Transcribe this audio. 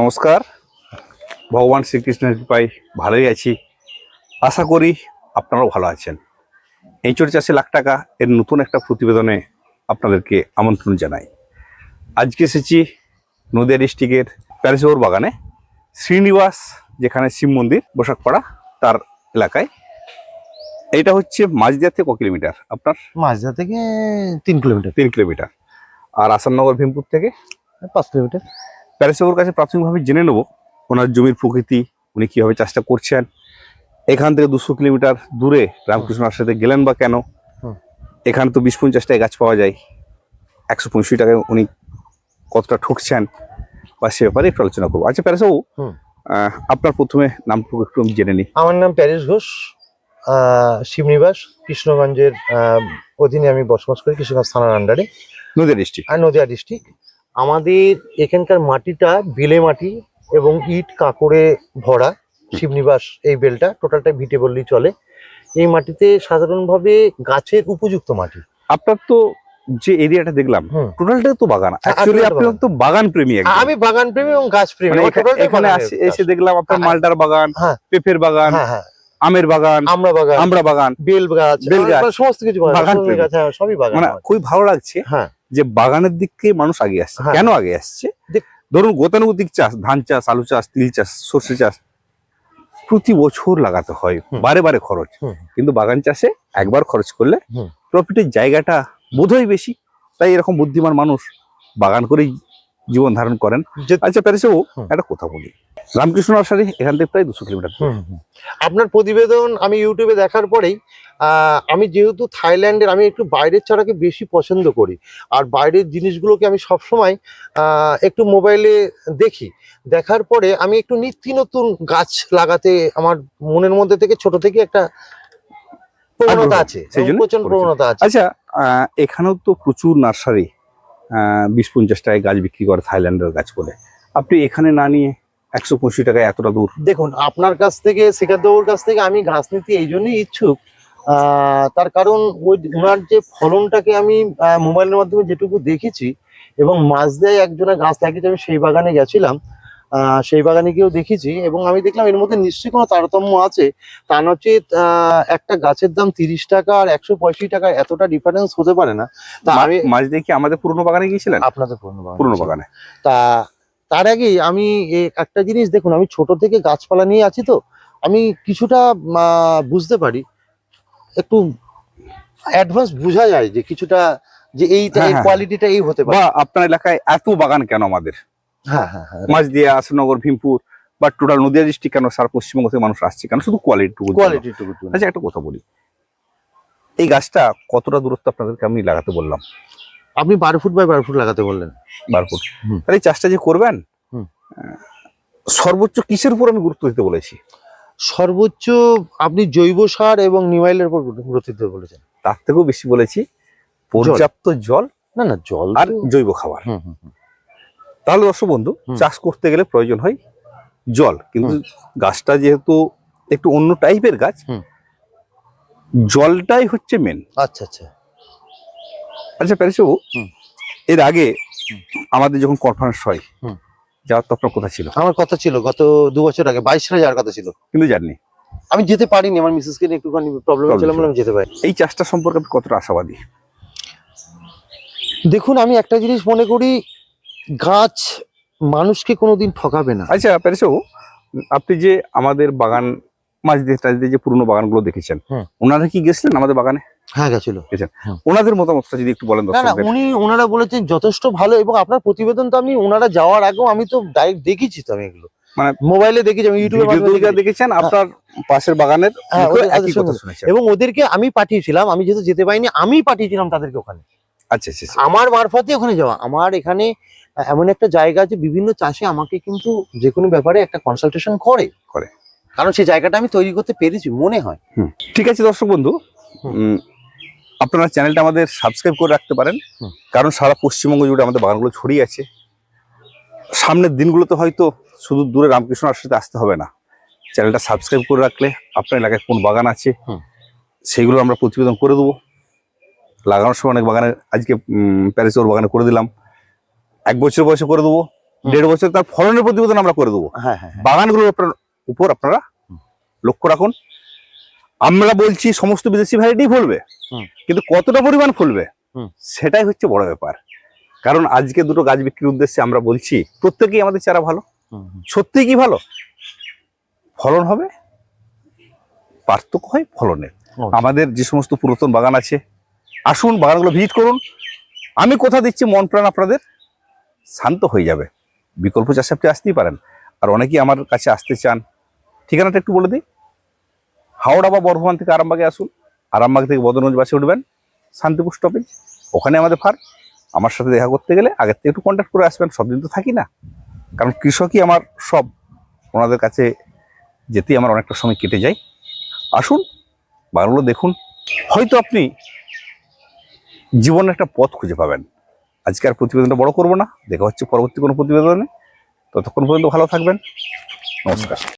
নমস্কার। ভগবান শ্রীকৃষ্ণের কৃপায় ভালোই আছি। আশা করি আপনারাও ভালো আছেন। এঁচড় চাষে লাখ টাকা এর নতুন একটা প্রতিবেদনে আপনাদেরকে আমন্ত্রণ জানাই। আজকে এসেছি নদিয়া ডিস্ট্রিক্টের প্যারিসোর বাগানে শ্রীনিবাস যেখানে শিব মন্দির বসাকপাড়া তার এলাকায়। এটা হচ্ছে মাঝদিয়া থেকে ক কিলোমিটার? আপনার? মাঝদা থেকে তিন কিলোমিটার। তিন কিলোমিটার। আর আসাননগর ভীমপুর থেকে? পাঁচ কিলোমিটার। প্যারিসবাবুর কাছে প্রাথমিকভাবে জেনে নেব ওনার জমির প্রকৃতি উনি কীভাবে চাষটা করছেন। এখান থেকে দুশো কিলোমিটার দূরে রামকৃষ্ণর সাথে গেলেন বা কেন। এখানে তো বিশ পঞ্চাশ টাকায় গাছ পাওয়া যায়। একশো পঁয়ষট্টি টাকায় উনি কতটা ঠকছেন বা সে ব্যাপারে একটু আলোচনা করব। আচ্ছা প্যারিসবাবু। আহ, আপনার প্রথমে নামটুকু একটু আমি জেনে নিই। আমার নাম প্যারিস ঘোষ। শিবনিবাস কৃষ্ণগঞ্জের অধীনে আমি বসবাস করি কৃষ্ণগঞ্জ থানার আন্ডারে নদিয়া ডিস্ট্রিক্ট আর নদিয়া ডিস্ট্রিক্ট আমাদের এখানকার মাটিটা বেলে মাটি এবং ইট কাঁকড়ে ভরা শিবনিবাস এই বেলটা টোটালটা ভিটে বললেই চলে। এই মাটিতে সাধারণভাবে গাছের উপযুক্ত মাটি। আপনার তো যে এরিয়াটা দেখলাম টোটালটা তো বাগান। অ্যাকচুয়ালি আপনি তো বাগান প্রেমী আমি বাগান প্রেমী এবং গাছ প্রেমী মানে এখানে। এসে দেখলাম আপনার হ্যাঁ। মালটার বাগান হ্যাঁ। পেঁপের বাগান হ্যাঁ আমের বাগান আমরা বাগান। আমরা বাগান বেল গাছ বেল গাছ। সমস্ত কিছু বাগান সবই বাগান মানে খুবই ভালো লাগছে। হ্যাঁ। যে বাগানের দিক থেকে মানুষ আগে আসছে। হ্যাঁ। কেন আগে আসছে? ধরুন গতানুগতিক চাষ ধান চাষ আলু চাষ তিল চাষ সর্ষে চাষ প্রতি বছর লাগাতে হয় বারে বারে খরচ। কিন্তু বাগান চাষে একবার খরচ করলে প্রফিটের জায়গাটা বোধহয় বেশি। তাই এরকম বুদ্ধিমান মানুষ বাগান করেই জীবন ধারণ করেন। আচ্ছা প্যারিসে হুম। একটা কথা বলি। রামকৃষ্ণ নার্সারি এখান থেকে প্রায় দুশো কিলোমিটার। আপনার প্রতিবেদন আমি ইউটিউবে দেখার পরেই আমি যেহেতু থাইল্যান্ডের আমি একটু বাইরের চারাকে বেশি পছন্দ করি। আর বাইরের জিনিসগুলোকে আমি সবসময় একটু মোবাইলে দেখি। দেখার পরে আমি একটু নিত্য নতুন গাছ লাগাতে আমার মনের মধ্যে থেকে ছোট থেকে একটা প্রবণতা আছে। প্রচণ্ড প্রবণতা আছে। আচ্ছা এখানেও তো প্রচুর নার্সারি বিশ পঞ্চাশ টাকায় গাছ বিক্রি করে থাইল্যান্ডের গাছ বলে আপনি এখানে না নিয়ে একশো পঁচিশ টাকায় এতটা দূর। দেখুন, আপনার কাছ থেকে শিকারবাবুর কাছ থেকে আমি ঘাস নিতে এই জন্যই ইচ্ছুক। তার কারণ ওই ওনার যে ফলনটাকে আমি মোবাইলের মাধ্যমে যেটুকু দেখেছি এবং মাছ দেয় একজনের গাছ লাগিয়েছে আমি সেই বাগানে গেছিলাম সেই বাগানে গিয়েও দেখেছি এবং আমি দেখলাম এর মধ্যে নিশ্চয়ই কোনো তারতম্য আছে। তা নচেত আহ, একটা গাছের দাম তিরিশ টাকা আর একশো পঁয়ষট্টি টাকা এতটা ডিফারেন্স হতে পারে না। তা আমি মাঝ দেখি আমাদের পুরনো বাগানে গিয়েছিলেন? আপনাদের পুরনো বাগান পুরনো বাগানে। তা তার আগেই আমি একটা জিনিস দেখুন আমি ছোট থেকে গাছপালা নিয়ে আছি তো আমি কিছুটা বুঝতে পারি। একটু অ্যাডভান্স বোঝা যায় যে কিছুটা যে হ্যাঁ, এই হ্যাঁ। কোয়ালিটিটা এই হতে পারে। আপনার এলাকায় এত বাগান কেন আমাদের? হ্যাঁ হ্যাঁ হ্যাঁ। মাঝ দিয়ে আসানগর ভীমপুর বা টোটাল নদিয়া ডিস্ট্রিক্ট কেন সারা পশ্চিমবঙ্গ থেকে মানুষ আসছে? কেন? শুধু কোয়ালিটি কোয়ালিটি আচ্ছা একটা কথা বলি। এই গাছটা কতটা দূরত্ব আপনাদেরকে আমি লাগাতে বললাম? আপনি বারো ফুট বাই বারো ফুট লাগাতে বললেন। বারো ফুট। তাহলে এই চাষটা যে করবেন সর্বোচ্চ কিসের উপর আমি গুরুত্ব দিতে বলেছি? সর্বোচ্চ আপনি জৈব সার এবং নিমাইলের উপর গুরুত্ব দিতে বলেছেন। তার থেকেও বেশি বলেছি পর্যাপ্ত জল না না জল আর জৈব খাবার। হুম, হুম, হুম। তাহলে দর্শক বন্ধু চাষ করতে গেলে প্রয়োজন হয় জল। কিন্তু গাছটা যেহেতু একটু অন্য টাইপের গাছ জলটাই হচ্ছে মেন আচ্ছা আচ্ছা। আচ্ছা প্যারিসবাবু এর আগে আমাদের যখন কনফারেন্স হয়। যাওয়ার তো আপনার কথা ছিল? আমার কথা ছিল গত দু বছর আগে বাইশ সালে যাওয়ার কথা ছিল। কিন্তু জাননি আমি যেতে পারিনি আমার মিসেসকে নিয়ে একটুখানি প্রবলেম ছিল। আমি যেতে পারি এই চাষটা সম্পর্কে আপনি কতটা আশাবাদী? দেখুন আমি একটা জিনিস মনে করি গাছ মানুষকে কোনোদিন ঠকাবে না। আচ্ছা প্যারিসবাবু আপনি যে আমাদের বাগান মাঝ দিয়ে যে পুরনো বাগানগুলো দেখেছেন ওনারা কি গেছিলেন আমাদের বাগানে? হ্যাঁ গেছিল। ওনাদের মতামতটা যদি একটু বলেন না উনি ওনারা বলেছেন যথেষ্ট ভালো এবং আপনার প্রতিবেদন তো আমি ওনারা যাওয়ার আগেও আমি তো ডাইরেক্ট দেখেছি তো আমি এগুলো। মানে মোবাইলে দেখেছি আমি ইউটিউবে দেখেছেন আপনার পাশের বাগানের হ্যাঁ, এবং ওদেরকে আমি পাঠিয়েছিলাম আমি যেহেতু যেতে পারিনি আমি পাঠিয়েছিলাম তাদেরকে ওখানে। আচ্ছা আচ্ছা আচ্ছা। আমার মারফতে ওখানে যাওয়া। আমার এখানে এমন একটা জায়গা আছে বিভিন্ন চাষে আমাকে কিন্তু যে কোনো ব্যাপারে একটা কনসালটেশন করে। করে। কারণ সেই জায়গাটা আমি তৈরি করতে পেরেছি মনে হয়। ঠিক আছে দর্শক বন্ধু আপনারা চ্যানেলটা আমাদের সাবস্ক্রাইব করে রাখতে পারেন। কারণ সারা পশ্চিমবঙ্গ জুড়ে আমাদের বাগানগুলো ছড়িয়ে আছে। সামনের দিনগুলোতে হয়তো শুধু দূরে রামকৃষ্ণ আশ্রতে আসতে হবে না। চ্যানেলটা সাবস্ক্রাইব করে রাখলে আপনার এলাকায় কোন বাগান আছে। সেইগুলো আমরা প্রতিবেদন করে দেবো। লাগানোর সময় অনেক বাগানে আজকে প্যারিস ওর বাগানে করে দিলাম। এক বছর বয়সে করে দেবো দেড় বছর তার ফলনের প্রতিবেদন আমরা করে দেবো। হ্যাঁ হ্যাঁ হ্যাঁ। বাগানগুলোর আপনার- উপর আপনারা লক্ষ্য রাখুন। আমরা বলছি সমস্ত বিদেশি ভ্যারাইটি ফলবে। কিন্তু কতটা পরিমাণ ফলবে। সেটাই হচ্ছে বড় ব্যাপার। কারণ আজকে দুটো গাছ বিক্রির উদ্দেশ্যে আমরা বলছি প্রত্যেকেই আমাদের চারা ভালো। সত্যিই কি ভালো? ফলন হবে পার্থক্য হয় ফলনের। আমাদের যে সমস্ত পুরাতন বাগান আছে আসুন বাগানগুলো ভিজিট করুন। আমি কথা দিচ্ছি মন প্রাণ আপনাদের। শান্ত হয়ে যাবে। বিকল্প চাষে আপনি আসতেই পারেন। আর অনেকেই আমার কাছে আসতে চান। ঠিকানাটা একটু বলে দিই। হাওড়া বা বর্ধমান থেকে আরামবাগে আসুন। আরামবাগ থেকে বদরগঞ্জ বাসে উঠবেন। শান্তিপুর স্টপেজ ওখানে আমাদের ফার্ম আমার সাথে দেখা করতে গেলে আগের থেকে একটু কন্ট্যাক্ট করে আসবেন। সব দিন তো থাকি না। কারণ কৃষকই আমার সব। ওনাদের কাছে যেতেই আমার অনেকটা সময় কেটে যায়। আসুন বাগানগুলো দেখুন। হয়তো আপনি জীবনে একটা পথ খুঁজে পাবেন। আজকে আর প্রতিবেদনটা বড় করব না। দেখা হচ্ছে পরবর্তী কোনো প্রতিবেদনে। ততক্ষণ পর্যন্ত ভালো থাকবেন। নমস্কার।